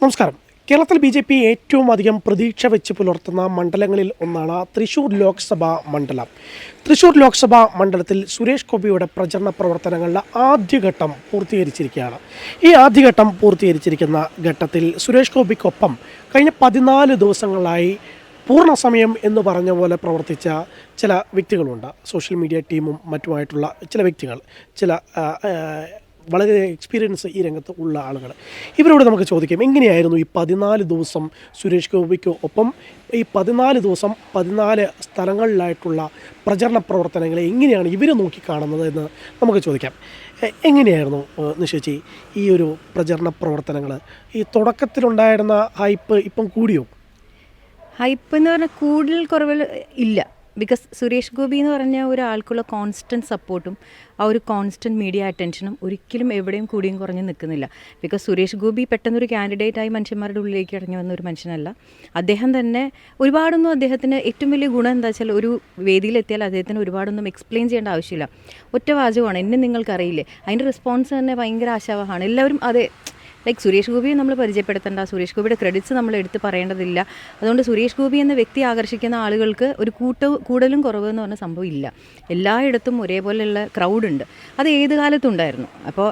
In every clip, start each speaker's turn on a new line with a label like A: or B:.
A: നമസ്കാരം. കേരളത്തിൽ B J P ഏറ്റവും അധികം പ്രതീക്ഷ വെച്ച് പുലർത്തുന്ന മണ്ഡലങ്ങളിൽ ഒന്നാണ് തൃശൂർ ലോക്സഭാ മണ്ഡലം. തൃശൂർ ലോക്സഭാ മണ്ഡലത്തിൽ സുരേഷ് ഗോപിയുടെ പ്രചരണ പ്രവർത്തനങ്ങളുടെ ആദ്യഘട്ടം പൂർത്തീകരിച്ചിരിക്കുകയാണ്. ഈ ആദ്യഘട്ടം പൂർത്തീകരിച്ചിരിക്കുന്ന ഘട്ടത്തിൽ സുരേഷ് ഗോപിക്കൊപ്പം കഴിഞ്ഞ പതിനാല് ദിവസങ്ങളായി പൂർണസമയം എന്ന് പറഞ്ഞ പോലെ പ്രവർത്തിച്ച ചില വ്യക്തികളുണ്ട്. സോഷ്യൽ മീഡിയ ടീമും മറ്റുമായിട്ടുള്ള ചില വ്യക്തികൾ. ചില വളരെ എക്സ്പീരിയൻസ് ഈ രംഗത്ത് ഉള്ള ആളുകൾ ഇവരോട് നമുക്ക് ചോദിക്കാം എങ്ങനെയായിരുന്നു ഈ പതിനാല് ദിവസം സുരേഷ് ഗോപിക്ക് ഒപ്പം ഈ പതിനാല് ദിവസം പതിനാല് സ്ഥലങ്ങളിലായിട്ടുള്ള പ്രചരണ പ്രവർത്തനങ്ങളെ എങ്ങനെയാണ് ഇവർ നോക്കിക്കാണുന്നത് എന്ന് നമുക്ക് ചോദിക്കാം. എങ്ങനെയായിരുന്നു നിശ്ചയിച്ച് ഈ ഒരു പ്രചരണ പ്രവർത്തനങ്ങൾ ഈ തുടക്കത്തിലുണ്ടായിരുന്ന ഹൈപ്പ് ഇപ്പം കൂടിയോ?
B: ഹൈപ്പ് എന്ന് പറഞ്ഞാൽ കൂടുതൽ കുറവിൽ ഇല്ല. ബിക്കോസ് സുരേഷ് ഗോപി എന്ന് പറഞ്ഞ ഒരാൾക്കുള്ള കോൺസ്റ്റന്റ് സപ്പോർട്ടും ആ ഒരു കോൺസ്റ്റന്റ് മീഡിയ അറ്റൻഷനും ഒരിക്കലും എവിടെയും കൂടിയും കുറഞ്ഞ് നിൽക്കുന്നില്ല. ബിക്കോസ് സുരേഷ് ഗോപി പെട്ടെന്നൊരു കാൻഡിഡേറ്റായി മനുഷ്യന്മാരുടെ ഉള്ളിലേക്ക് ഇറങ്ങി വന്ന ഒരു മനുഷ്യനല്ല. അദ്ദേഹം തന്നെ ഒരുപാടൊന്നും അദ്ദേഹത്തിന് ഏറ്റവും വലിയ ഗുണം എന്താ വെച്ചാൽ ഒരു വേദിയിലെത്തിയാൽ അദ്ദേഹത്തിന് ഒരുപാടൊന്നും എക്സ്പ്ലെയിൻ ചെയ്യേണ്ട ആവശ്യമില്ല. ഒറ്റ വാചകമാണ് എന്നെ നിങ്ങൾക്കറിയില്ലേ? അതിന്റെ റെസ്പോൺസ് തന്നെ ഭയങ്കര ആശാവഹമാണ്. എല്ലാവരും അതെ ലൈക്ക് സുരേഷ് ഗോപിയെ നമ്മൾ പരിചയപ്പെടുത്തേണ്ട. സുരേഷ് ഗോപിയുടെ ക്രെഡിറ്റ്സ് നമ്മൾ എടുത്ത് പറയേണ്ടതില്ല. അതുകൊണ്ട് സുരേഷ് ഗോപി എന്ന വ്യക്തി ആകർഷിക്കുന്ന ആളുകൾക്ക് ഒരു കൂട്ട കൂടുതലും കുറവ് എന്ന് പറഞ്ഞ സംഭവം ഇല്ല. എല്ലായിടത്തും ഒരേപോലെയുള്ള ക്രൗഡ് ഉണ്ട്. അത് ഏത് കാലത്തും ഉണ്ടായിരുന്നു അപ്പോൾ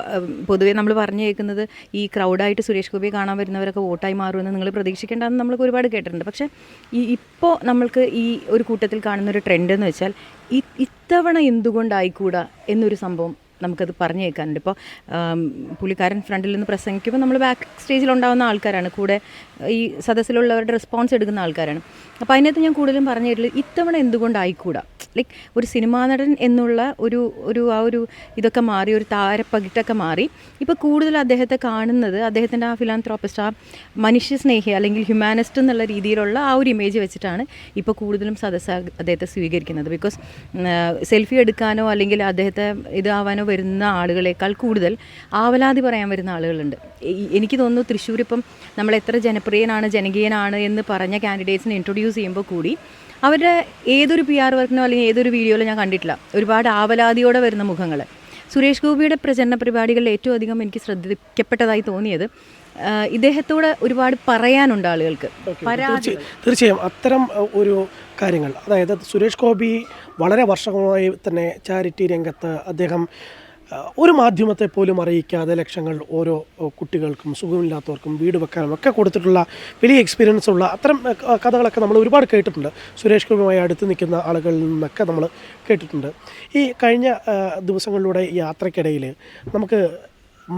B: പൊതുവെ നമ്മൾ പറഞ്ഞു കേൾക്കുന്നത് ഈ ക്രൗഡായിട്ട് സുരേഷ് ഗോപിയെ കാണാൻ വരുന്നവരൊക്കെ വോട്ടായി മാറുമെന്ന് നിങ്ങൾ പ്രതീക്ഷിക്കേണ്ടതെന്ന് നമ്മൾക്ക് ഒരുപാട് കേട്ടിട്ടുണ്ട്. പക്ഷേ ഈ ഇപ്പോൾ നമ്മൾക്ക് ഈ ഒരു കൂട്ടത്തിൽ കാണുന്ന ഒരു ട്രെൻഡ് എന്ന് വെച്ചാൽ ഇത്തവണ എന്തുകൊണ്ടായിക്കൂടാ എന്നൊരു സംഭവം നമുക്കത് പറഞ്ഞു കേൾക്കാനുണ്ട് ഇപ്പോൾ പുള്ളിക്കാരൻ ഫ്രണ്ടിൽ നിന്ന് പ്രസംഗിക്കുമ്പോൾ നമ്മൾ ബാക്ക് സ്റ്റേജിൽ ഉണ്ടാകുന്ന ആൾക്കാരാണ്. കൂടെ ഈ സദസ്സിലുള്ളവരുടെ റെസ്പോൺസ് എടുക്കുന്ന ആൾക്കാരാണ്. അപ്പോൾ അതിനകത്ത് ഞാൻ കൂടുതലും പറഞ്ഞു തരുന്നത് ഇത്തവണ എന്തുകൊണ്ടായിക്കൂടാ? ലൈക്ക് ഒരു സിനിമാ നടൻ എന്നുള്ള ഒരു ഒരു ആ ഒരു ഇതൊക്കെ മാറി ഒരു താരപ്പകിട്ടൊക്കെ മാറി. ഇപ്പോൾ കൂടുതൽ അദ്ദേഹത്തെ കാണുന്നത് അദ്ദേഹത്തിന്റെ ആ ഫിലാന്ത്രോപ്പിസ്റ്റ് ആ മനുഷ്യസ്നേഹി അല്ലെങ്കിൽ ഹ്യൂമാനിസ്റ്റ് എന്നുള്ള രീതിയിലുള്ള ആ ഒരു ഇമേജ് വെച്ചിട്ടാണ് ഇപ്പോൾ കൂടുതലും സദസ്സ് അദ്ദേഹത്തെ സ്വീകരിക്കുന്നത്. ബിക്കോസ് സെൽഫി എടുക്കാനോ അല്ലെങ്കിൽ അദ്ദേഹത്തെ ഇതാവാനോ വരുന്ന ആളുകളെക്കാൾ കൂടുതൽ ആവലാതി പറയാൻ വരുന്ന ആളുകളുണ്ട്. എനിക്ക് തോന്നുന്നു തൃശ്ശൂർ ഇപ്പം നമ്മൾ എത്ര ജനപ്രിയനാണ് ജനകീയനാണ് എന്ന് പറഞ്ഞ കാൻഡിഡേറ്റ്സിനെ ഇൻട്രൊഡ്യൂസ് ചെയ്യുമ്പോൾ കൂടി അവരുടെ ഏതൊരു പി ആർ വർക്കിനോ അല്ലെങ്കിൽ ഏതൊരു വീഡിയോയിലോ ഞാൻ കണ്ടിട്ടില്ല. ഒരുപാട് ആവലാതിയോടെ വരുന്ന മുഖങ്ങൾ. സുരേഷ് ഗോപിയുടെ പ്രചരണ പരിപാടികളിൽ ഏറ്റവും അധികം എനിക്ക് ശ്രദ്ധിക്കപ്പെട്ടതായി തോന്നിയത് ഇദ്ദേഹത്തോട് ഒരുപാട് പറയാനുണ്ട് ആളുകൾക്ക്.
A: തീർച്ചയായും അത്തരം ഒരു കാര്യങ്ങൾ അതായത് സുരേഷ് ഗോപി വളരെ വർഷങ്ങളായി തന്നെ ചാരിറ്റി രംഗത്ത് അദ്ദേഹം ഒരു മാധ്യമത്തെ പോലും അറിയിക്കാതെ ലക്ഷങ്ങൾ ഓരോ കുട്ടികൾക്കും സുഖമില്ലാത്തവർക്കും വീട് വെക്കാനും ഒക്കെ കൊടുത്തിട്ടുള്ള വലിയ എക്സ്പീരിയൻസ് ഉള്ള അത്തരം കഥകളൊക്കെ നമ്മൾ ഒരുപാട് കേട്ടിട്ടുണ്ട്. സുരേഷ് ഗോപിയുമായി അടുത്ത് നിൽക്കുന്ന ആളുകളിൽ നിന്നൊക്കെ നമ്മൾ കേട്ടിട്ടുണ്ട്. ഈ കഴിഞ്ഞ ദിവസങ്ങളിലൂടെ യാത്രക്കിടയിൽ നമുക്ക്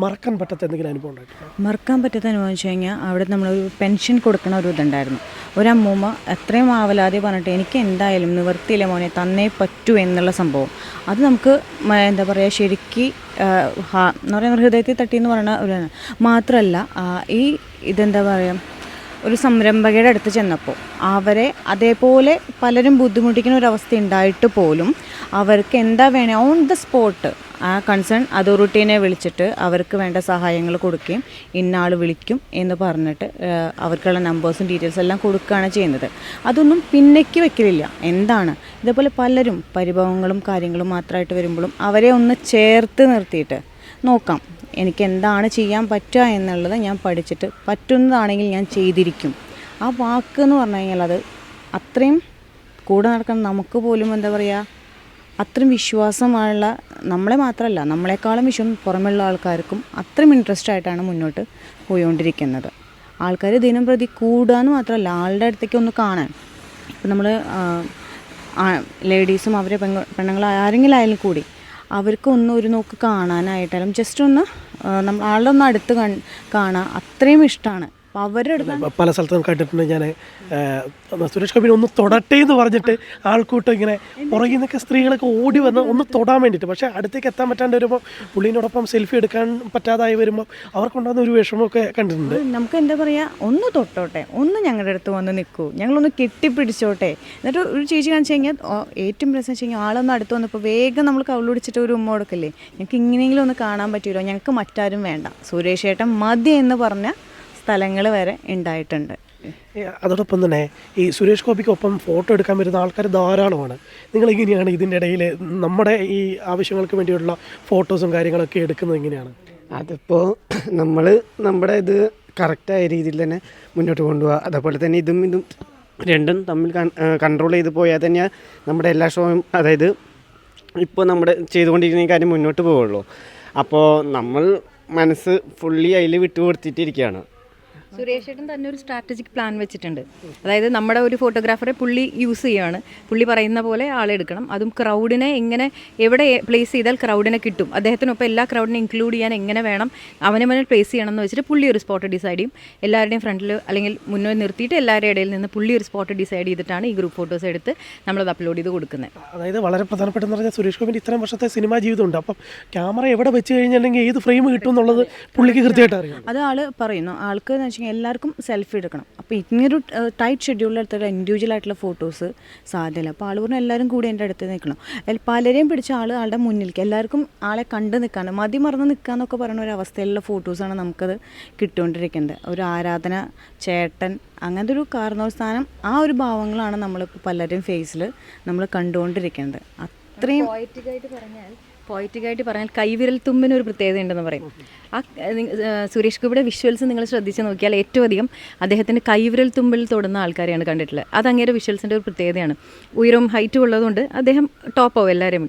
A: മറക്കാൻ പറ്റാത്ത എന്തെങ്കിലും അനുഭവം ഉണ്ടായിട്ടുണ്ടോ?
C: മറക്കാൻ പറ്റാത്ത അനുഭവം വെച്ച് കഴിഞ്ഞാൽ അവിടെ നമ്മളൊരു പെൻഷൻ കൊടുക്കണ ഒരു ഇതുണ്ടായിരുന്നു. ഒരു അമ്മൂമ്മ എത്രയും ആവലാതെ പറഞ്ഞിട്ട് എനിക്ക് എന്തായാലും നിവർത്തിയില്ല മോനെ തന്നേ പറ്റൂ എന്നുള്ള സംഭവം. അത് നമുക്ക് എന്താ പറയുക ശരിക്ക് എന്ന് പറയുന്ന ഹൃദയത്തിൽ തട്ടി എന്ന് പറയുന്ന ഒരു മാത്രമല്ല ഈ ഇതെന്താ പറയുക ഒരു സംരംഭകയുടെ അടുത്ത് ചെന്നപ്പോൾ അവരെ അതേപോലെ പലരും ബുദ്ധിമുട്ടിക്കുന്ന ഒരു അവസ്ഥ ഉണ്ടായിട്ട് പോലും അവർക്ക് എന്താ വേണേ ഓൺ ദ സ്പോട്ട് ആ കൺസേൺ അതോറിറ്റീനെ വിളിച്ചിട്ട് അവർക്ക് വേണ്ട സഹായങ്ങൾ കൊടുക്കുകയും ഇന്നാൾ വിളിക്കും എന്ന് പറഞ്ഞിട്ട് അവർക്കുള്ള നമ്പേഴ്സും ഡീറ്റെയിൽസ് എല്ലാം കൊടുക്കുകയാണ് ചെയ്യുന്നത്. അതൊന്നും പിന്നേക്ക് വെക്കലില്ല. എന്താണ്? ഇതേപോലെ പലരും പരിഭവങ്ങളും കാര്യങ്ങളും മാത്രമായിട്ട് വരുമ്പോഴും അവരെ ഒന്ന് ചേർത്ത് നിർത്തിയിട്ട് നോക്കാം. എനിക്ക് എന്താണ് ചെയ്യാൻ പറ്റുക എന്നുള്ളത് ഞാൻ പഠിച്ചിട്ട് പറ്റുന്നതാണെങ്കിൽ ഞാൻ ചെയ്തിരിക്കും. ആ വാക്ക് എന്ന് പറഞ്ഞു കഴിഞ്ഞാൽ അത് അത്രയും കൂടെ നടക്കുന്ന നമുക്ക് പോലും എന്താ പറയുക അത്രയും വിശ്വാസമുള്ള നമ്മളെ മാത്രമല്ല നമ്മളെക്കാളും വിഷയം പുറമെയുള്ള ആൾക്കാർക്കും അത്രയും ഇൻട്രസ്റ്റ് ആയിട്ടാണ് മുന്നോട്ട് പോയിക്കൊണ്ടിരിക്കുന്നത് ആൾക്കാർ ദിനം പ്രതി കൂടുക എന്ന് മാത്രമല്ല ആളുടെ അടുത്തേക്ക് ഒന്ന് കാണാൻ. ഇപ്പം നമ്മൾ ലേഡീസും അവരെ പെങ്ങ പെണ്ണുങ്ങൾ ആരെങ്കിലും ആയാലും കൂടി അവർക്ക് ഒന്ന് ഒരു നോക്ക് കാണാനായിട്ടാലും ജസ്റ്റ് ഒന്ന് നമ്മൾ ആളുടെ ഒന്ന് അടുത്ത് കാണാൻ അത്രയും ഇഷ്ടമാണ് അപ്പോൾ അവരുടെ
A: പല സ്ഥലത്തും കണ്ടിട്ടുണ്ട് ഞാൻ സുരേഷ് ഗോപിനെ ഒന്ന് തൊടട്ടെ എന്ന് പറഞ്ഞിട്ട് ആൾക്കൂട്ടം ഇങ്ങനെ പുറകിൽ നിന്നൊക്കെ സ്ത്രീകളൊക്കെ ഓടി വന്ന് ഒന്ന് തൊടാൻ വേണ്ടിയിട്ട്. പക്ഷേ അടുത്തേക്ക് എത്താൻ പറ്റാണ്ട് വരുമ്പോൾ പുള്ളീനോടൊപ്പം സെൽഫി എടുക്കാൻ പറ്റാതായി വരുമ്പോൾ അവർക്കുണ്ടാകുന്ന ഒരു വിഷമമൊക്കെ കണ്ടിട്ടുണ്ട്.
C: നമുക്ക് എന്താ പറയുക ഒന്ന് തൊട്ടോട്ടെ ഒന്ന് ഞങ്ങളുടെ അടുത്ത് വന്ന് നിൽക്കൂ ഞങ്ങളൊന്ന് കെട്ടിപ്പിടിച്ചോട്ടെ. എന്നിട്ട് ഒരു ചേച്ചി കാണിച്ചു കഴിഞ്ഞാൽ ഏറ്റവും പ്രശ്നം വെച്ച് കഴിഞ്ഞാൽ ആളൊന്ന് അടുത്ത് വന്നപ്പോൾ വേഗം നമ്മൾ കവിളുപിടിച്ചിട്ട് ഒരു ഉമ്മ കൊടുക്കല്ലേ? ഞങ്ങൾക്ക് ഇങ്ങനെയെങ്കിലും ഒന്ന് കാണാൻ പറ്റുമല്ലോ ഞങ്ങൾക്ക് മറ്റാരും വേണ്ട. സുരേഷ് ഏട്ടൻ മതി എന്ന് പറഞ്ഞ സ്ഥലങ്ങൾ വരെ ഉണ്ടായിട്ടുണ്ട്.
A: അതോടൊപ്പം തന്നെ ഈ സുരേഷ് ഗോപിക്കൊപ്പം ഫോട്ടോ എടുക്കാൻ വരുന്ന ആൾക്കാർ ധാരാളമാണ്. നിങ്ങൾ എങ്ങനെയാണ് ഇതിന്റെ ഇടയിൽ നമ്മുടെ ഈ ആവശ്യങ്ങൾക്ക് വേണ്ടിയുള്ള ഫോട്ടോസും കാര്യങ്ങളൊക്കെ എടുക്കുന്നത് എങ്ങനെയാണ്
D: അതിപ്പോൾ നമ്മൾ നമ്മുടെ ഇത് കറക്റ്റായ രീതിയിൽ തന്നെ മുന്നോട്ട് കൊണ്ടുപോകുക അതേപോലെ തന്നെ ഇതും ഇതും രണ്ടും തമ്മിൽ കൺട്രോൾ ചെയ്ത് പോയാൽ തന്നെ നമ്മുടെ എല്ലാ ഷോയും അതായത് ഇപ്പോൾ നമ്മുടെ ചെയ്തുകൊണ്ടിരിക്കുന്ന കാര്യം മുന്നോട്ട് പോവുള്ളൂ. അപ്പോൾ നമ്മൾ മനസ്സ് ഫുള്ളി അതിൽ വിട്ടുകൊടുത്തിട്ടിരിക്കുകയാണ്.
B: സുരേഷ് ഏട്ടൻ തന്നെ ഒരു സ്ട്രാറ്റജിക് പ്ലാൻ വെച്ചിട്ടുണ്ട്. അതായത് നമ്മുടെ ഒരു ഫോട്ടോഗ്രാഫറെ പുള്ളി യൂസ് ചെയ്യുകയാണ് പുള്ളി പറയുന്ന പോലെ ആളെടുക്കണം അതും ക്രൗഡിനെ എങ്ങനെ എവിടെ പ്ലേസ് ചെയ്താൽ ക്രൗഡിനെ കിട്ടും. അദ്ദേഹത്തിനൊപ്പം എല്ലാ ക്രൗഡിനെ ഇൻക്ലൂഡ് ചെയ്യാൻ എങ്ങനെ വേണം അവനെ മുന്നിൽ പ്ലേസ് ചെയ്യണം എന്ന് വെച്ചിട്ട് പുള്ളി ഒരു സ്പോട്ട് ഡിസൈഡ് ചെയ്യും. എല്ലാവരുടെയും ഫ്രണ്ടിൽ അല്ലെങ്കിൽ മുന്നിൽ നിർത്തിയിട്ട് എല്ലാവരുടെ ഇടയിൽ നിന്ന് പുള്ളി ഒരു സ്പോട്ട് ഡിസൈഡ് ചെയ്തിട്ടാണ് ഈ ഗ്രൂപ്പ് ഫോട്ടോസ് എടുത്ത് നമ്മളത് അപ്ലോഡ് ചെയ്ത് കൊടുക്കുന്നത്.
A: അതായത് വളരെ പ്രധാനപ്പെട്ടെന്ന് പറഞ്ഞാൽ സുരേഷ് ഗോപിന്റെ ഇത്രയും വർഷത്തെ സിനിമാ ജീവിതമുണ്ട്. അപ്പം ക്യാമറ എവിടെ വെച്ച് കഴിഞ്ഞിട്ടുണ്ടെങ്കിൽ ഏത് ഫ്രെയിം കിട്ടും എന്നുള്ളത് പുള്ളിക്ക് കൃത്യമായിട്ട് അറിയാം.
C: അത് ആൾ പറയുന്നു. ആൾക്ക് വെച്ചാൽ എല്ലാവർക്കും സെൽഫി എടുക്കണം. അപ്പോൾ ഇങ്ങനൊരു ടൈറ്റ് ഷെഡ്യൂളിൽ എടുത്തിട്ട് ഇൻഡിവിജ്വൽ ആയിട്ടുള്ള ഫോട്ടോസ് സാധ്യമല്ല അപ്പോൾ ആൾ പറഞ്ഞു എല്ലാവരും കൂടി എന്റെ അടുത്ത് നിൽക്കണം. അതിൽ പലരെയും പിടിച്ച ആൾ ആളുടെ മുന്നിലേക്ക്. എല്ലാവർക്കും ആളെ കണ്ട് നിൽക്കാണ്. മതി മറന്ന് നിൽക്കാന്നൊക്കെ പറയുന്ന ഒരു അവസ്ഥയിലുള്ള ഫോട്ടോസാണ് നമുക്കത് കിട്ടുകൊണ്ടിരിക്കുന്നത് ഒരു ആരാധന ചേട്ടൻ അങ്ങനത്തെ ഒരു കാരണവസ്ഥാനം ആ ഒരു ഭാവങ്ങളാണ് നമ്മളിപ്പോൾ പലരുടെയും ഫേസിൽ നമ്മൾ കണ്ടുകൊണ്ടിരിക്കുന്നത് അത്രയും
B: പോയറ്റിക്കായിട്ട് പറഞ്ഞാൽ കൈവിരൽ തുമ്പിന് ഒരു പ്രത്യേകത ഉണ്ടെന്ന് പറയും. ആ സുരേഷ് ഗോപിയുടെ വിഷ്വൽസ് നിങ്ങൾ ശ്രദ്ധിച്ച് നോക്കിയാൽ ഏറ്റവും അധികം അദ്ദേഹത്തിന്റെ കൈവിരൽ തുമ്പിൽ തൊടുന്ന ആൾക്കാരെയാണ് കണ്ടിട്ടുള്ളത്. അത് അങ്ങേരെ വിഷ്വൽസിന്റെ ഒരു പ്രത്യേകതയാണ്. ഉയരവും ഹൈറ്റും ഉള്ളതുകൊണ്ട് അദ്ദേഹം ടോപ്പ് ടോപ്പാവും എല്ലാവരെയും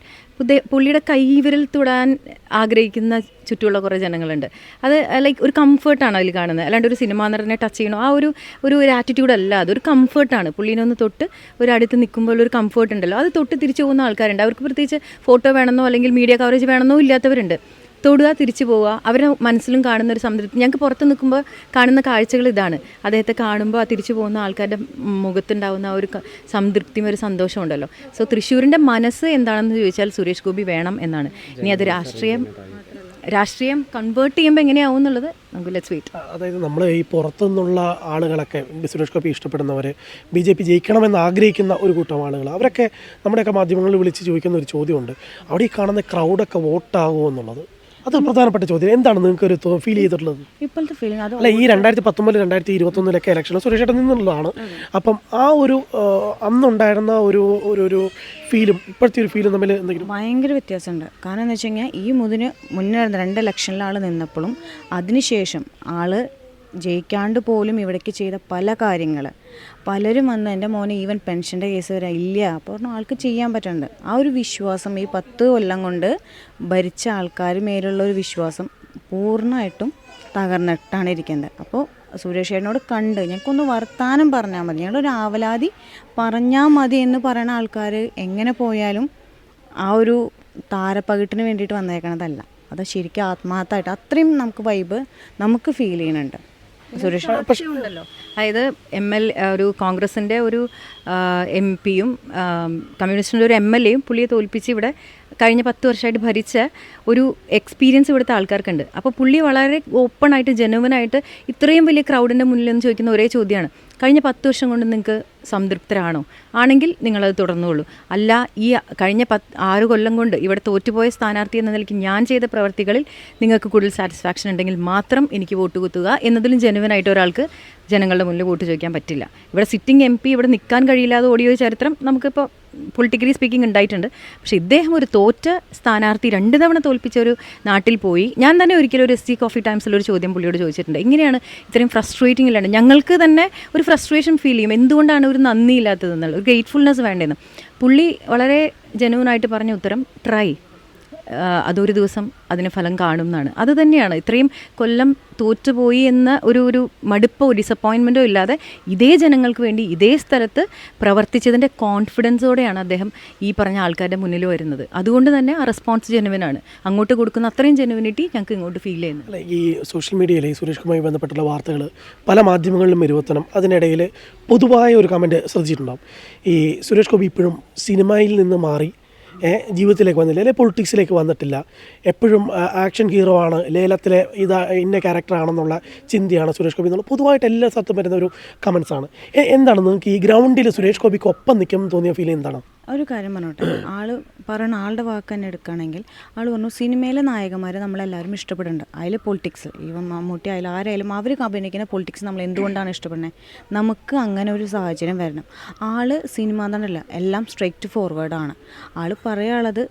B: പുള്ളിയുടെ കൈവിരൽ തൊടാൻ ആഗ്രഹിക്കുന്ന ചുറ്റുമുള്ള കുറേ ജനങ്ങളുണ്ട്. അത് ലൈക്ക് ഒരു കംഫർട്ടാണ് അതിൽ കാണുന്നത്? അല്ലാണ്ട് ഒരു സിനിമാ നടനെ ടച്ച് ചെയ്യണോ? ആ ഒരു ഒരു ഒരു ആറ്റിറ്റ്യൂഡ് അല്ല. അതൊരു കംഫർട്ടാണ് പുള്ളീനെ ഒന്ന് തൊട്ട് ഒരു അടുത്ത് നിൽക്കുമ്പോൾ ഒരു കംഫർട്ട് ഉണ്ടല്ലോ. അത് തൊട്ട് തിരിച്ചു പോകുന്ന ആൾക്കാരുണ്ട്. അവർക്ക് പ്രത്യേകിച്ച് ഫോട്ടോ വേണമെന്നോ അല്ലെങ്കിൽ മീഡിയ കവറേജ് വേണമെന്നോ ഇല്ലാത്തവരുണ്ട്. തൊടുക തിരിച്ചു പോവുക അവരുടെ മനസ്സിലും കാണുന്ന ഒരു സംതൃപ്തി. ഞങ്ങൾക്ക് പുറത്ത് നിൽക്കുമ്പോൾ കാണുന്ന കാഴ്ചകൾ ഇതാണ്. അദ്ദേഹത്തെ കാണുമ്പോൾ ആ തിരിച്ചു പോകുന്ന ആൾക്കാരുടെ മുഖത്തുണ്ടാവുന്ന ഒരു സംതൃപ്തിയും ഒരു സന്തോഷം ഉണ്ടല്ലോ. സോ തൃശ്ശൂരിന്റെ മനസ്സ് എന്താണെന്ന് ചോദിച്ചാൽ സുരേഷ് ഗോപി വേണം എന്നാണ്. ഇനി അത് രാഷ്ട്രീയം രാഷ്ട്രീയം കൺവേർട്ട് ചെയ്യുമ്പോൾ എങ്ങനെയാവും എന്നുള്ളത് നമുക്ക് ലെറ്റ്സ് വെയിറ്റ്
A: അതായത് നമ്മൾ ഈ പുറത്തുനിന്നുള്ള ആളുകളൊക്കെ സുരേഷ് ഗോപി ഇഷ്ടപ്പെടുന്നവർ ബി ജെ പി ജയിക്കണമെന്ന് ആഗ്രഹിക്കുന്ന ഒരു കൂട്ടം ആളുകൾ അവരൊക്കെ നമ്മുടെയൊക്കെ മാധ്യമങ്ങളിൽ വിളിച്ച് ചോദിക്കുന്ന ഒരു ചോദ്യമുണ്ട്. അവിടെ ഈ കാണുന്ന ക്രൗഡൊക്കെ വോട്ടാകുമോ എന്നുള്ളത്? അത് പ്രധാനപ്പെട്ട ചോദ്യം. എന്താണ് നിങ്ങൾക്ക് ഒരു ഫീൽ ചെയ്തിട്ടുള്ളത്?
C: ഇപ്പോഴത്തെ ഫീലിംഗ് അത്
A: അല്ല ഈ രണ്ടായിരത്തി പത്തൊമ്പത് രണ്ടായിരത്തി ഇരുപത്തൊന്നിലൊക്കെ ഇലക്ഷൻ സുരേഷ് നിന്നുള്ളതാണ് അപ്പം ആ ഒരു അന്നുണ്ടായിരുന്ന ഒരു ഒരു ഒരു ഫീലും ഇപ്പോഴത്തെ ഒരു ഫീലും തമ്മിൽ എന്തെങ്കിലും?
C: ഭയങ്കര വ്യത്യാസമുണ്ട്. കാരണം എന്ന് വെച്ച് കഴിഞ്ഞാൽ ഈ മുതിന് മുന്നേ രണ്ട് ഇലക്ഷനിൽ ആൾ നിന്നപ്പോഴും അതിനുശേഷം ആൾ ജയിക്കാണ്ട് പോലും ഇവിടേക്ക് ചെയ്ത പല കാര്യങ്ങൾ പലരും വന്ന് എന്റെ മോനെ ഈവൻ പെൻഷന്റെ കേസ് വരെ ഇല്ല. അപ്പോൾ പറഞ്ഞു ആൾക്ക് ചെയ്യാൻ പറ്റുന്നുണ്ട് ആ ഒരു വിശ്വാസം ഈ പത്ത് കൊല്ലം കൊണ്ട് ഭരിച്ച ആൾക്കാർ മേലുള്ള ഒരു വിശ്വാസം പൂർണമായിട്ടും തകർന്നിട്ടാണ് ഇരിക്കുന്നത്. അപ്പോൾ സുരേഷ് ചേട്ടനോട് കണ്ട് ഞങ്ങൾക്കൊന്ന് വർത്താനം പറഞ്ഞാൽ മതി. ഞങ്ങളൊരു ആവലാതി പറഞ്ഞാൽ മതി എന്ന് പറയുന്ന ആൾക്കാർ എങ്ങനെ പോയാലും ആ ഒരു താരപ്പകിട്ടിന് വേണ്ടിയിട്ട് വന്നേക്കണതല്ല. അത് ശരിക്കും ആത്മാർത്ഥമായിട്ട് അത്രയും നമുക്ക് വൈബ് നമുക്ക് ഫീൽ ചെയ്യുന്നുണ്ട് സുരേഷ്
B: ഉണ്ടല്ലോ അതായത് എം എൽ ഒരു കോൺഗ്രസിന്റെ ഒരു എം പിയും കമ്മ്യൂണിസ്റ്റിന്റെ ഒരു എം എൽ എയും പുള്ളിയെ തോൽപ്പിച്ച് ഇവിടെ കഴിഞ്ഞ പത്ത് വർഷമായിട്ട് ഭരിച്ച ഒരു എക്സ്പീരിയൻസ് ഇവിടുത്തെ ആൾക്കാർക്കുണ്ട്. അപ്പോൾ പുള്ളി വളരെ ഓപ്പണായിട്ട് ജനുവനായിട്ട് ഇത്രയും വലിയ ക്രൗഡിന്റെ മുന്നിൽ നിന്ന് ചോദിക്കുന്ന ഒരേ ചോദ്യമാണ്. കഴിഞ്ഞ പത്ത് വർഷം കൊണ്ട് നിങ്ങൾക്ക് സംതൃപ്തരാണോ? ആണെങ്കിൽ നിങ്ങളത് തുടർന്നുകൊള്ളൂ. അല്ല ഈ കഴിഞ്ഞ പത്ത് ആറ് കൊല്ലം കൊണ്ട് ഇവിടെ തോറ്റുപോയ സ്ഥാനാർത്ഥി എന്ന നിലയ്ക്ക് ഞാൻ ചെയ്ത പ്രവർത്തികളിൽ നിങ്ങൾക്ക് കൂടുതൽ സാറ്റിസ്ഫാക്ഷൻ ഉണ്ടെങ്കിൽ മാത്രം എനിക്ക് വോട്ട് കുത്തുക എന്നതിലും ജനുവനായിട്ട് ഒരാൾക്ക് ജനങ്ങളുടെ മുന്നിൽ വോട്ട് ചോദിക്കാൻ പറ്റില്ല. ഇവിടെ സിറ്റിംഗ് എം പി ഇവിടെ നിൽക്കാൻ കഴിയില്ലാതെ ഓടിയ ചരിത്രം നമുക്കിപ്പോൾ പൊളിറ്റിക്കലി സ്പീക്കിംഗ് ഉണ്ടായിട്ടുണ്ട്. പക്ഷേ ഇദ്ദേഹം ഒരു തോറ്റ സ്ഥാനാർത്ഥി രണ്ട് തവണ തോൽപ്പിച്ച ഒരു നാട്ടിൽ പോയി. ഞാൻ തന്നെ ഒരിക്കലും ഒരു എസ് സി കോഫി ടൈംസിലൊരു ചോദ്യം പുള്ളിയോട് ചോദിച്ചിട്ടുണ്ട്. ഇങ്ങനെയാണ് ഇത്രയും ഫ്രസ്ട്രേറ്റിംഗ് ഇല്ലാണ്ട്. ഞങ്ങൾക്ക് തന്നെ ഒരു ഫ്രസ്ട്രേഷൻ ഫീൽ ചെയ്യും. എന്തുകൊണ്ടാണ് ഒരു നന്ദി ഇല്ലാത്തതെന്നുള്ളത് ഒരു ഗ്രേറ്റ്ഫുൾനെസ് വേണ്ടതെന്ന് പുള്ളി വളരെ ജനുവനായിട്ട് പറഞ്ഞ ഉത്തരം ട്രൈ അതൊരു ദിവസം അതിന് ഫലം കാണും എന്നാണ് അത് തന്നെയാണ്. ഇത്രയും കൊല്ലം തോറ്റുപോയി എന്ന ഒരു ഒരു മടുപ്പോ ഡിസപ്പോയിൻമെന്റോ ഇല്ലാതെ ഇതേ ജനങ്ങൾക്ക് വേണ്ടി ഇതേ സ്ഥലത്ത് പ്രവർത്തിച്ചതിന്റെ കോൺഫിഡൻസോടെയാണ് അദ്ദേഹം ഈ പറഞ്ഞ ആൾക്കാരുടെ മുന്നിൽ വരുന്നത്. അതുകൊണ്ട് തന്നെ ആ റെസ്പോൺസ് ജെനുവിനാണ് അങ്ങോട്ട് കൊടുക്കുന്ന അത്രയും ജെനുവിനിറ്റി ഞങ്ങൾക്ക് ഇങ്ങോട്ട് ഫീൽ ചെയ്യുന്നു.
A: അല്ല ഈ സോഷ്യൽ മീഡിയയിൽ ഈ സുരേഷ് കുമാറുമായി ബന്ധപ്പെട്ടുള്ള വാർത്തകൾ പല മാധ്യമങ്ങളിലും വരുവത്തണം അതിനിടയിൽ പൊതുവായ ഒരു കമന്റ് ശ്രദ്ധിച്ചിട്ടുണ്ടാവും. ഈ സുരേഷ് ഗോപി ഇപ്പോഴും സിനിമയിൽ നിന്ന് മാറി ജീവിതത്തിലേക്ക് വന്നില്ല അല്ലെങ്കിൽ പൊളിറ്റിക്സിലേക്ക് വന്നിട്ടില്ല. എപ്പോഴും ആക്ഷൻ ഹീറോ ആണ് ലേലത്തിലെ ഇതാ ഇന്ന ക്യാരക്ടറാണെന്നുള്ള ചിന്തയാണ് സുരേഷ് ഗോപി എന്നുള്ള പൊതുവായിട്ട് എല്ലാ സ്ഥലത്തും വരുന്ന ഒരു കമൻസ് ആണ്. എന്താണ് നിങ്ങൾക്ക് ഈ ഗ്രൗണ്ടിൽ സുരേഷ് ഗോപിക്ക് ഒപ്പം നിൽക്കും തോന്നിയ ഫീൽ എന്താണ്?
C: ഒരു കാര്യം പറഞ്ഞോട്ടെ. ആൾ പറയണ ആളുടെ വാക്ക് തന്നെ എടുക്കുകയാണെങ്കിൽ ആൾ പറഞ്ഞു സിനിമയിലെ നായകന്മാരെ നമ്മളെല്ലാവരും ഇഷ്ടപ്പെടുന്നുണ്ട്. അതിൽ പൊളിറ്റിക്സ് ഈവൻ മമ്മൂട്ടി അതിൽ ആരായാലും അവർ അഭിനയിക്കുന്ന പൊളിറ്റിക്സ് നമ്മൾ എന്തുകൊണ്ടാണ് ഇഷ്ടപ്പെടുന്നത് നമുക്ക് അങ്ങനെ ഒരു സാഹചര്യം വരണം. ആൾ സിനിമ എന്നല്ല എല്ലാം സ്ട്രെയിറ്റ് ഫോർവേഡാണ് ആൾ പറയാനുള്ളത്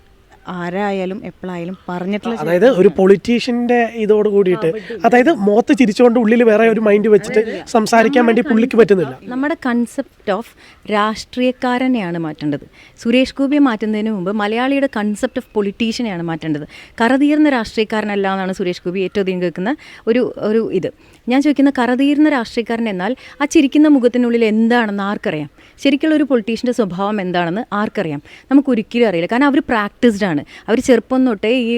C: ആരായാലും എപ്പോഴായാലും പറഞ്ഞിട്ടുള്ള
A: അതായത് ഒരു പൊളിറ്റീഷ്യന്റെ ഇതോട് കൂടിയിട്ട് അതായത് മുഖത്ത് ചിരിച്ചുകൊണ്ട് ഉള്ളിൽ വേറെ ഒരു മൈൻഡ് വെച്ചിട്ട് സംസാരിക്കാൻ വേണ്ടി പുള്ളിക്ക് പറ്റുന്നില്ല.
B: നമ്മുടെ കൺസെപ്റ്റ് ഓഫ് രാഷ്ട്രീയക്കാരനെയാണ് മാറ്റേണ്ടത്. സുരേഷ് ഗോപിയെ മാറ്റുന്നതിന് മുമ്പ് മലയാളിയുടെ കൺസെപ്റ്റ് ഓഫ് പൊളിറ്റീഷ്യനെയാണ് മാറ്റേണ്ടത്. കറതീർന്ന രാഷ്ട്രീയക്കാരനല്ല എന്നാണ് സുരേഷ് ഗോപി ഏറ്റവും അധികം കേൾക്കുന്ന ഒരു ഒരു ഇത്. ഞാൻ ചോദിക്കുന്ന കറതീർന്ന രാഷ്ട്രീയക്കാരൻ എന്നാൽ ആ ചിരിക്കുന്ന മുഖത്തിനുള്ളിൽ എന്താണെന്ന് ആർക്കറിയാം? ശരിക്കുള്ള ഒരു പൊളിറ്റീഷ്യന്റെ സ്വഭാവം എന്താണെന്ന് ആർക്കറിയാം? നമുക്ക് ഒരിക്കലും അറിയില്ല. കാരണം അവർ പ്രാക്ടീസ്ഡ് ആണ്. അവർ ചെറുപ്പം തൊട്ടേ ഈ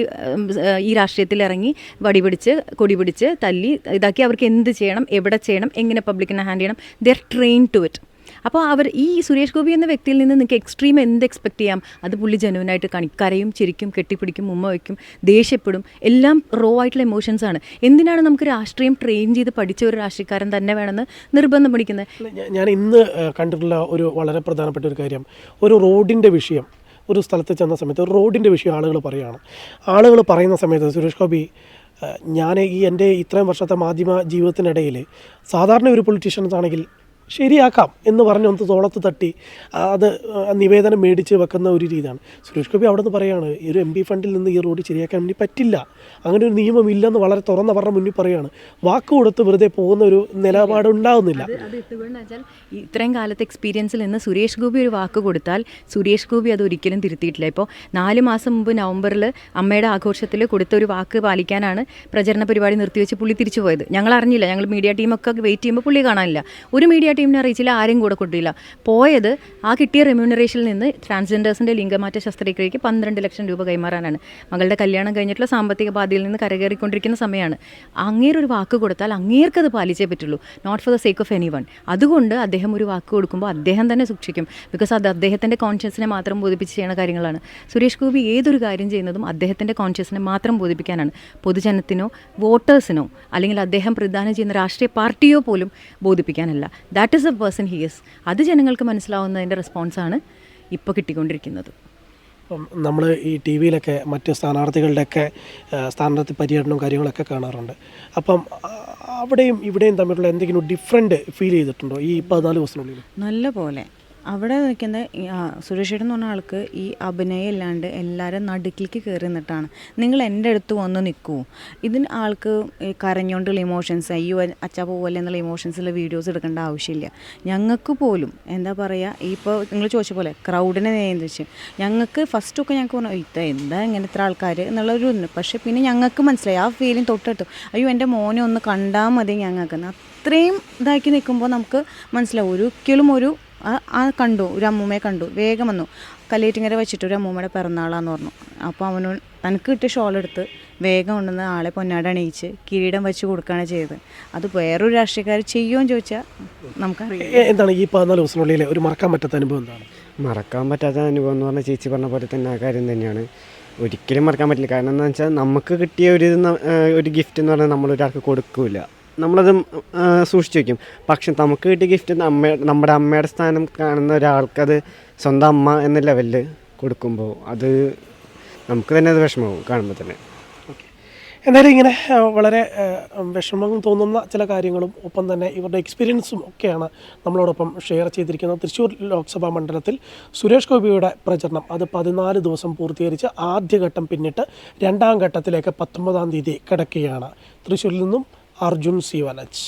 B: ഈ രാഷ്ട്രീയത്തിൽ ഇറങ്ങി വടി പിടിച്ച് കൊടി പിടിച്ച് തല്ലി ഇതാക്കി അവർക്ക് എന്ത് ചെയ്യണം എവിടെ ചെയ്യണം എങ്ങനെ പബ്ലിക്കിനെ ഹാൻഡ് ചെയ്യണം ദർ ട്രെയിൻ ടു ഇറ്റ് അപ്പോൾ അവർ ഈ സുരേഷ് ഗോപി എന്ന വ്യക്തിയിൽ നിന്ന് നിങ്ങൾക്ക് എക്സ്ട്രീം എന്ത് എക്സ്പെക്ട് ചെയ്യാം? അത് പുള്ളി ജനുവനായിട്ട് കണിക്കരയും കരയും ചിരിക്കും കെട്ടിപ്പിടിക്കും ഉമ്മ വയ്ക്കും ദേഷ്യപ്പെടും എല്ലാം റോ ആയിട്ടുള്ള എമോഷൻസ് ആണ്. എന്തിനാണ് നമുക്ക് രാഷ്ട്രീയം ട്രെയിൻ ചെയ്ത് പഠിച്ച ഒരു രാഷ്ട്രീയക്കാരൻ തന്നെ വേണമെന്ന് നിർബന്ധം പിടിക്കുന്നത്?
A: ഞാൻ ഇന്ന് കണ്ടിട്ടുള്ള ഒരു വളരെ പ്രധാനപ്പെട്ട ഒരു കാര്യം. ഒരു റോഡിന്റെ വിഷയം ഒരു സ്ഥലത്ത് ചെന്ന സമയത്ത് റോഡിന്റെ വിഷയം ആളുകൾ പറയുകയാണ് ആളുകൾ പറയുന്ന സമയത്ത് സുരേഷ് ഗോപി ഞാൻ ഈ എന്റെ ഇത്രയും വർഷത്തെ മാധ്യമ ജീവിതത്തിനിടയിൽ സാധാരണ ഒരു പൊളിറ്റീഷ്യൻസ് ആണെങ്കിൽ ശരിയാക്കാം എന്ന് പറഞ്ഞ് ഒന്ന് തോളത്ത് തട്ടി അത് നിവേദനം മേടിച്ച് വെക്കുന്ന ഒരു രീതിയാണ്. സുരേഷ് ഗോപി അവിടെ നിന്ന് പറയുകയാണ് ഒരു എം പി ഫണ്ടിൽ നിന്ന് ഈ റോഡ് ശരിയാക്കാൻ വേണ്ടി പറ്റില്ല. അങ്ങനെ ഒരു നിയമം ഇല്ലെന്ന് വളരെ തുറന്ന പറഞ്ഞ മുന്നിൽ പറയുകയാണ് വാക്ക് കൊടുത്ത് വെറുതെ പോകുന്ന ഒരു നിലപാട് ഉണ്ടാകുന്നില്ല
B: അത് അത് വെച്ചാൽ ഇത്രയും കാലത്തെ എക്സ്പീരിയൻസിൽ നിന്ന് സുരേഷ് ഗോപി ഒരു വാക്ക് കൊടുത്താൽ സുരേഷ് ഗോപി അത് ഒരിക്കലും തിരുത്തിയിട്ടില്ല. ഇപ്പോൾ നാല് മാസം മുമ്പ് നവംബറിൽ അമ്മയുടെ ആഘോഷത്തിൽ കൊടുത്ത ഒരു വാക്ക് പാലിക്കാനാണ് പ്രചരണ പരിപാടി നിർത്തിവെച്ച് പുള്ളി തിരിച്ചു പോയത്. ഞങ്ങൾ അറിഞ്ഞില്ല. ഞങ്ങൾ മീഡിയ ടീമൊക്കെ വെയിറ്റ് ചെയ്യുമ്പോൾ പുള്ളി കാണാനില്ല. ഒരു മീഡിയ ടീമിനെ അറിയിച്ചില്ല ആരും കൂടെ കൊണ്ടില്ല പോയത് ആ കിട്ടിയ റെമ്യൂണറേഷനിൽ നിന്ന് ട്രാൻസ്ജെൻഡേഴ്സിന്റെ ലിംഗമാറ്റ ശസ്ത്രക്രിയയ്ക്ക് പന്ത്രണ്ട് ലക്ഷം രൂപ കൈമാറാനാണ്. മകളുടെ കല്യാണം കഴിഞ്ഞിട്ടുള്ള സാമ്പത്തിക ബാധ്യതയിൽ നിന്ന് കരകയറിക്കൊണ്ടിരിക്കുന്ന സമയമാണ്. അങ്ങേരൊരു വാക്ക് കൊടുത്താൽ അങ്ങേർക്കത് പാലിച്ചേ പറ്റുള്ളൂ. Not for the sake of anyone അതുകൊണ്ട് അദ്ദേഹം ഒരു വാക്ക് കൊടുക്കുമ്പോൾ അദ്ദേഹം തന്നെ സൂക്ഷിക്കും. ബിക്കോസ് അത് അദ്ദേഹത്തിന്റെ കോൺഷ്യസിനെ മാത്രം ബോധിപ്പിച്ച് ചെയ്യുന്ന കാര്യങ്ങളാണ്. സുരേഷ് ഗോപി ഏതൊരു കാര്യം ചെയ്യുന്നതും അദ്ദേഹത്തിന്റെ കോൺഷ്യസിനെ മാത്രം ബോധിപ്പിക്കാനാണ്. പൊതുജനത്തിനോ വോട്ടേഴ്സിനോ അല്ലെങ്കിൽ അദ്ദേഹം പ്രധാനം ചെയ്യുന്ന രാഷ്ട്രീയ പാർട്ടിയോ പോലും ബോധിപ്പിക്കാനല്ല. That is a person he is അത് ജനങ്ങൾക്ക് മനസ്സിലാവുന്നതിന്റെ റെസ്പോൺസാണ് ഇപ്പോൾ കിട്ടിക്കൊണ്ടിരിക്കുന്നത്.
A: ഇപ്പം നമ്മൾ ഈ ടി വിയിലൊക്കെ മറ്റ് സ്ഥാനാർത്ഥികളുടെയൊക്കെ സ്ഥാനാർത്ഥി പര്യടനവും കാര്യങ്ങളൊക്കെ കാണാറുണ്ട്. അപ്പം അവിടെയും ഇവിടെയും തമ്മിലുള്ള എന്തെങ്കിലും ഡിഫറെന്റ് ഫീൽ ചെയ്തിട്ടുണ്ടോ ഈ പതിനാല് ദിവസത്തിനുള്ളിൽ?
C: നല്ല പോലെ അവിടെ നിൽക്കുന്ന സുരേഷേട്ടൻ സുരേഷ് എന്ന് പറഞ്ഞ ആൾക്ക് ഈ അഭിനയം ഇല്ലാണ്ട് എല്ലാവരും നടുക്കിലേക്ക് കയറി നിന്നിട്ടാണ്. നിങ്ങൾ എന്റെ അടുത്ത് വന്ന് നിൽക്കൂ. ഇതിന് ആൾക്ക് കരഞ്ഞുകൊണ്ടുള്ള ഇമോഷൻസ് അയ്യോ അച്ഛാ പോലെ എന്നുള്ള ഇമോഷൻസുള്ള വീഡിയോസ് എടുക്കേണ്ട ആവശ്യമില്ല. ഞങ്ങൾക്ക് പോലും എന്താ പറയുക ഇപ്പോൾ നിങ്ങൾ ചോദിച്ച പോലെ ക്രൗഡിനെ നിയന്ത്രിച്ച് ഞങ്ങൾക്ക് ഫസ്റ്റൊക്കെ ഞങ്ങൾക്ക് പറഞ്ഞു ഇത് എന്താ ഇങ്ങനെ ഇത്ര ആൾക്കാർ എന്നുള്ളൊരു പക്ഷേ പിന്നെ ഞങ്ങൾക്ക് മനസ്സിലായി ആ ഫീലിംഗ് തൊട്ടടുത്തു അയ്യോ എന്റെ മോനെ ഒന്ന് കണ്ടാൽ മതി ഞങ്ങൾക്ക്. അത്രയും ഇതാക്കി നിൽക്കുമ്പോൾ നമുക്ക് മനസ്സിലാവും ഒരിക്കലും ഒരു ആ- കണ്ടു ഒരു അമ്മൂമ്മയെ കണ്ടു വേഗം വന്നു. കല്ലേറ്റിങ്ങര വെച്ചിട്ട് ഒരു അമ്മൂമ്മയുടെ പിറന്നാളാന്ന് പറഞ്ഞു. അപ്പോൾ അവന് തനിക്ക് കിട്ടിയ ഷോൾ എടുത്ത് വേഗം കൊണ്ടുവന്ന് ആളെ പൊന്നാട അണിയിച്ച് കിരീടം വെച്ച് കൊടുക്കുകയാണ് ചെയ്തത്. അത് വേറൊരു രാഷ്ട്രീയക്കാർ ചെയ്യുമോ എന്ന് ചോദിച്ചാൽ നമുക്കറിയാം
A: എന്താണ് ഈ പതിനാല് ദിവസത്തിനുള്ളിൽ ഒരു മറക്കാൻ പറ്റാത്ത അനുഭവം എന്താണ്?
D: മറക്കാൻ പറ്റാത്ത അനുഭവം എന്ന് പറഞ്ഞാൽ ചേച്ചി പറഞ്ഞ പോലെ തന്നെ ആ കാര്യം തന്നെയാണ്. ഒരിക്കലും മറക്കാൻ പറ്റില്ല. കാരണം എന്താ വെച്ചാൽ നമുക്ക് കിട്ടിയ ഒരു ഒരു ഗിഫ്റ്റ് എന്ന് പറഞ്ഞാൽ നമ്മളൊരാൾക്ക് കൊടുക്കില്ല നമ്മളത് സൂക്ഷിച്ച് വയ്ക്കും പക്ഷെ നമുക്ക് കിട്ടിയ ഗിഫ്റ്റ് അമ്മ നമ്മുടെ അമ്മയുടെ സ്ഥാനം കാണുന്ന ഒരാൾക്കത് സ്വന്തം അമ്മ എന്ന ലെവലിൽ കൊടുക്കുമ്പോൾ അത് നമുക്ക് തന്നെ അത് വിഷമമാവും കാണുമ്പോൾ തന്നെ.
A: എന്തായാലും ഇങ്ങനെ വളരെ വിഷമം തോന്നുന്ന ചില കാര്യങ്ങളും ഒപ്പം തന്നെ ഇവരുടെ എക്സ്പീരിയൻസും ഒക്കെയാണ് നമ്മളോടൊപ്പം ഷെയർ ചെയ്തിരിക്കുന്നത്. തൃശ്ശൂർ ലോക്സഭാ മണ്ഡലത്തിൽ സുരേഷ് ഗോപിയുടെ പ്രചരണം അത് പതിനാല് ദിവസം പൂർത്തീകരിച്ച് ആദ്യഘട്ടം പിന്നിട്ട് രണ്ടാം ഘട്ടത്തിലേക്ക് പത്തൊമ്പതാം തീയതി കിടക്കുകയാണ്. തൃശ്ശൂരിൽ നിന്നും അർജുൻ സി വനജ്.